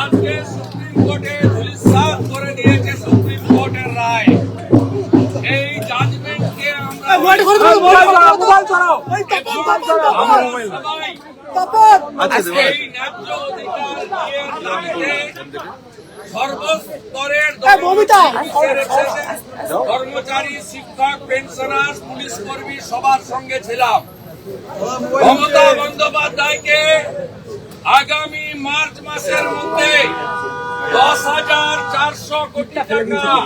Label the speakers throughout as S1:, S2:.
S1: আজকে সুপ্রিম কোর্টে ধূলিসাৎ করে দিয়েছে সুপ্রিম কোর্টের রায় এই জাজমেন্টকে আমরা আমরা এই ন্যায্য অধিকার দিয়ে দাবিতে সর্বস্তরের কর্মচারী শিক্ষক পেনশনার পুলিশ কর্মী সবার সঙ্গে ছিলাম। মমতা বন্দ্যোপাধ্যায়কে আগামী মার্চ মাসের মধ্যে দশ হাজার চারশো কোটি টাকা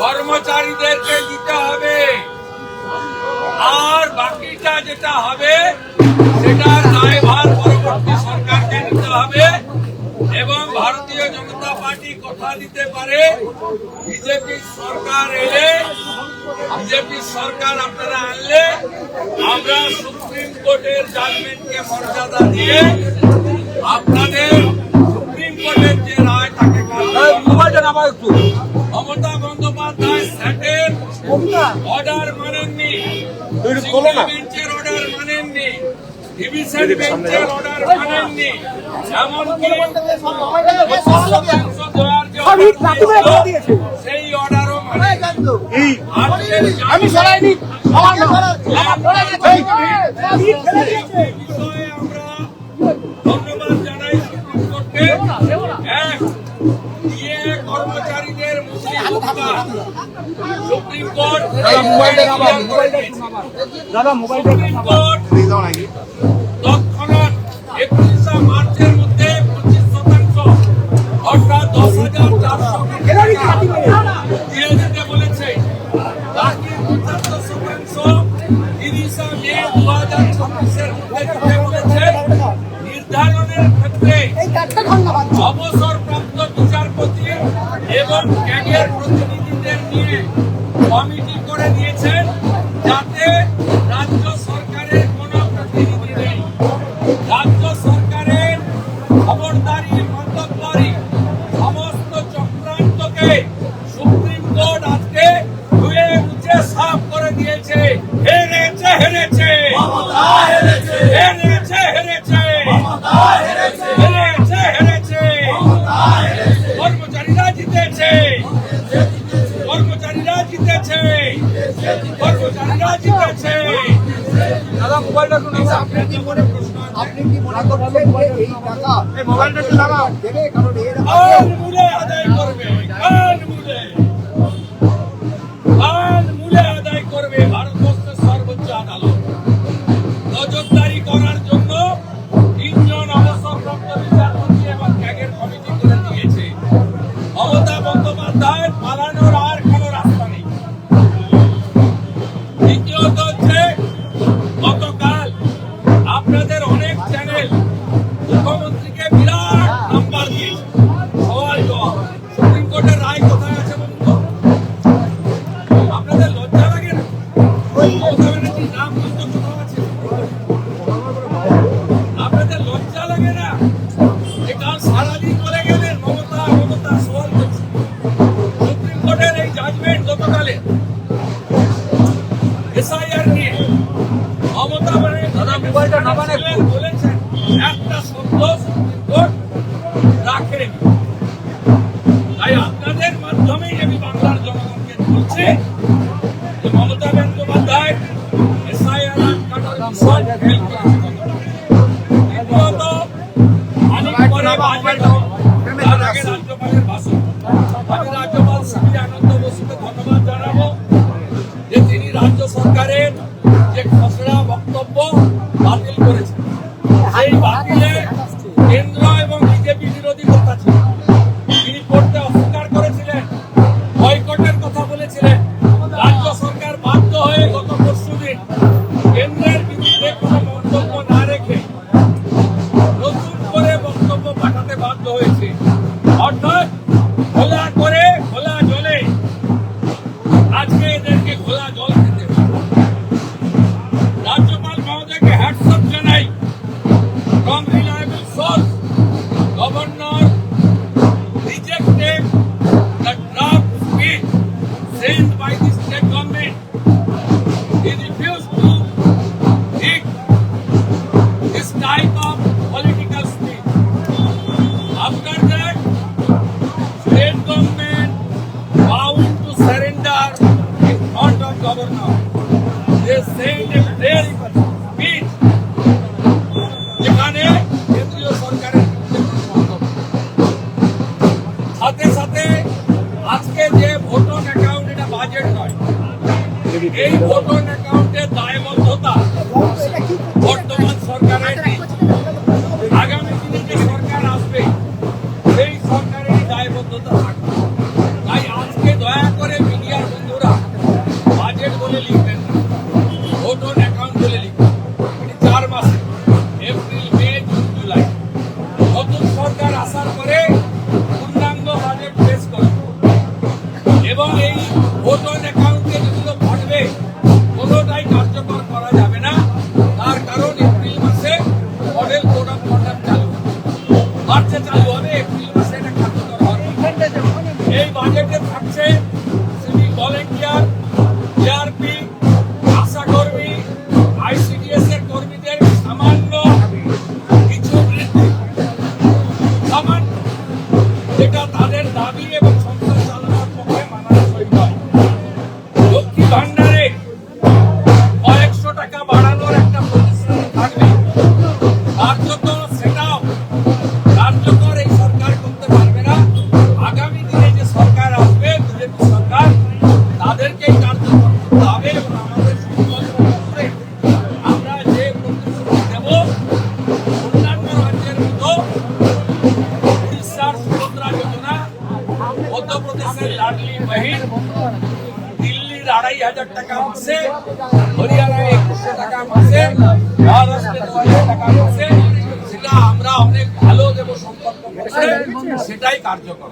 S1: কর্মচারীদেরকে দিতে হবে। আর বাকিটা যেটা হবে সেটার পারে বিজেপি সরকার এলে বিজেপি সরকার আপনারা আনলে আমরা সুপ্রিম কোর্টের জাজমেন্টকে মর্যাদা দিয়ে আপনাদের সুপ্রিম কোর্টের যে রায় তাকে মমতা বন্দ্যোপাধ্যায় স্যাটের অর্ডার মানেননি। বেঞ্চের অর্ডার মানেননি। ডিভিশন বেঞ্চের অর্ডার মানেননি। এমনকি সেই অর্ডারও মানেন আমি
S2: সরাইনি আমার
S1: ধন্যবাদ জানাই এক দিয়ে কর্মচারীদের সুপ্রিম কোর্ট সুপ্রিম কোর্ট। নির্ধারণের ক্ষেত্রে অবসরপ্রাপ্ত বিচারপতি এবং ক্যারিয়ার প্রতিনিধিদের ক্যাগের কমিটি করে দিয়েছে মমতা বন্দ্যোপাধ্যায় পালানোর আর কোনো রাস্তা নেই। দ্বিতীয়ত হচ্ছে আড়াই হাজার টাকা মাসে হরিয়ানায় একুশশো টাকা মাসে মহারাষ্ট্রে দু হাজার টাকা মাসে সেটা আমরা অনেক ভালো দেব সম্পর্ক করছে সেটাই কার্যকর।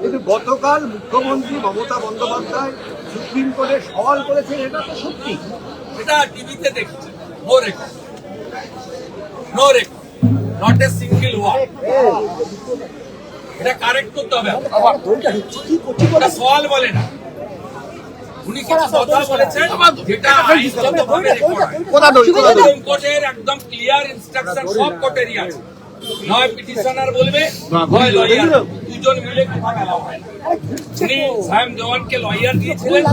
S2: কিন্তু গতকাল মুখ্যমন্ত্রী মমতা বন্দ্যোপাধ্যায় সুপ্রিম কোর্টে সওয়াল করেছেন এটা তো সত্যি।
S1: এটা টিভিতে দেখছি no record no record not a single word এটা কারেক্ট করতে হবে। ওটা সওয়াল বলে না। উনি কিছু কথা বলেছেন যেটা আইনগতভাবে রেকর্ড সুপ্রিম কোর্টের একদম ক্লিয়ার ইনস্ট্রাকশন সব কোর্টেরই আছে। নয় পিটিশনার বলবে নয় লয়ার দুজন মিলে কথা বলা হয়। উনি সায়েম জওয়ানকে লয়ার দিয়েছিলেন।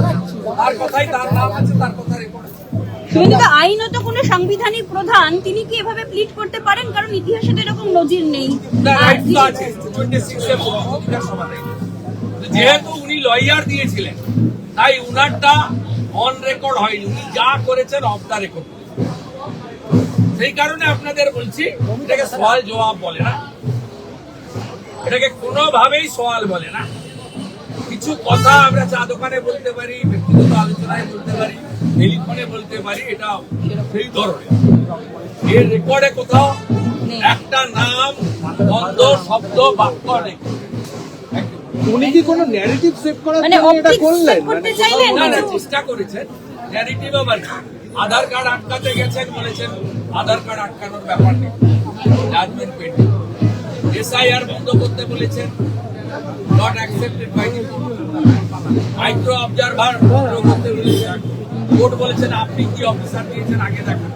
S1: তার কথাই তার নাম আছে তার কথা রেকর্ড
S3: কিন্তু আইনত কোনো সাংবিধানিক প্রধান তিনি কি এভাবে প্লিট করতে পারেন? কারণ ইতিহাসে তো এরকম নজির নেই।
S1: যেহেতু উনি লয়ার দিয়েছিলেন তাই উনারটা অন রেকর্ড হয়নি। উনি যা করেছেন অফ দা রেকর্ড সেই কারণে আপনাদের বলছি এটাকে সওয়াল জবাব বলে না। এটাকে কোনোভাবেই সওয়াল বলে না। কিছু কথা আমরা চা দোকানে বলতে পারি ব্যক্তিগত আলোচনায় বলতে পারি টেলিফোনে বলতে পারি এটা সেই ধরনের। এর রেকর্ডে কোথাও একটা নাম বন্ধ শব্দ বাক্য নেই।
S2: উনি কি কোনো ন্যারেটিভ সেভ করার
S3: মানে
S2: জন্য এটা করলেন? মানে
S3: চাইলেন?
S1: না না চেষ্টা করেছেন ন্যারেটিভ আবার আধার কার্ড আটকাতে গেছেন বলেছেন আধার কার্ড আটকানোর ব্যাপার নেই। জাজমেন্ট পেন্ডিং এসআইআর বন্ধ করতে বলেছেন not accepted by the micro observer বন্ধ করতে বলেছেন। কোর্ট বলেছেন আপনি কি অফিসার দিয়েছেন? আগে দেখান।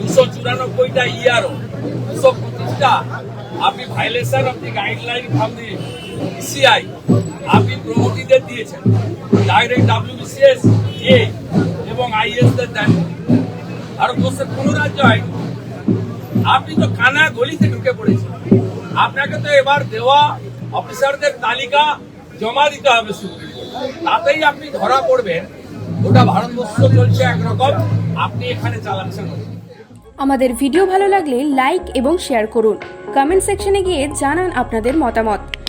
S1: দুশো চুরানব্বইটা ইয়ারও দুশো পঁচিশটা। আপনি violation of the guideline from the আপনি প্রমোটিদের দিয়েছেন। ডাইরেক্ট ডাব্লিউবিসিএস এ এবং আইএস দের দেন। কোন রাজ্য হয়নি আপনি তো কানা গলিতে ঢুকে পড়েছেন। আপনাকে তো এবার দেওয়া অফিসারদের তালিকা জমা দিতে হবে সুপ্রিম তাতেই আপনি ধরা পড়বেন। ওটা ভারতবর্ষ চলছে একরকম। আপনি এখানে চালাচ্ছেন।
S4: আমাদের ভিডিও ভালো লাগলে লাইক এবং শেয়ার করুন। কমেন্ট সেকশনে গিয়ে জানান আপনাদের মতামত।